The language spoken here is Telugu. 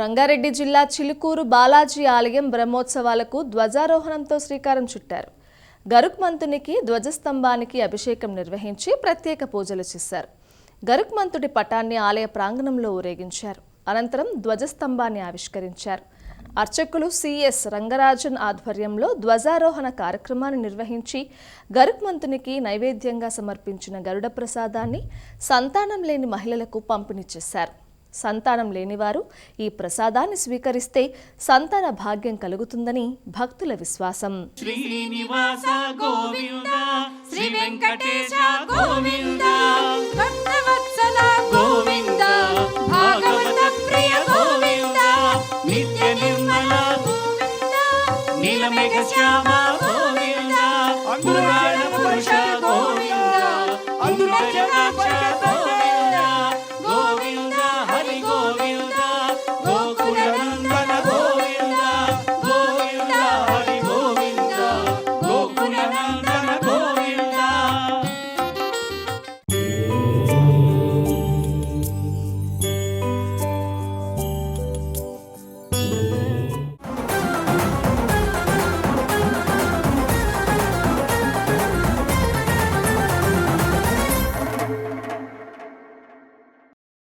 రంగారెడ్డి జిల్లా చిలుకూరు బాలాజీ ఆలయం బ్రహ్మోత్సవాలకు ధ్వజారోహణంతో శ్రీకారం చుట్టారు. గరుక్మంతునికి ధ్వజస్తంభానికి అభిషేకం నిర్వహించి ప్రత్యేక పూజలు చేశారు. గరుక్మంతుడి పటాన్ని ఆలయ ప్రాంగణంలో ఊరేగించారు. అనంతరం ధ్వజస్తంభాన్ని ఆవిష్కరించారు. అర్చకులు సిఎస్ రంగరాజన్ ఆధ్వర్యంలో ధ్వజారోహణ కార్యక్రమాన్ని నిర్వహించి గరుక్మంతునికి నైవేద్యంగా సమర్పించిన గరుడ ప్రసాదాన్ని సంతానం లేని మహిళలకు పంపిణీ చేశారు. సంతానం లేనివారు ఈ ప్రసాదాన్ని స్వీకరిస్తే సంతాన భాగ్యం కలుగుతుందని భక్తుల విశ్వాసం.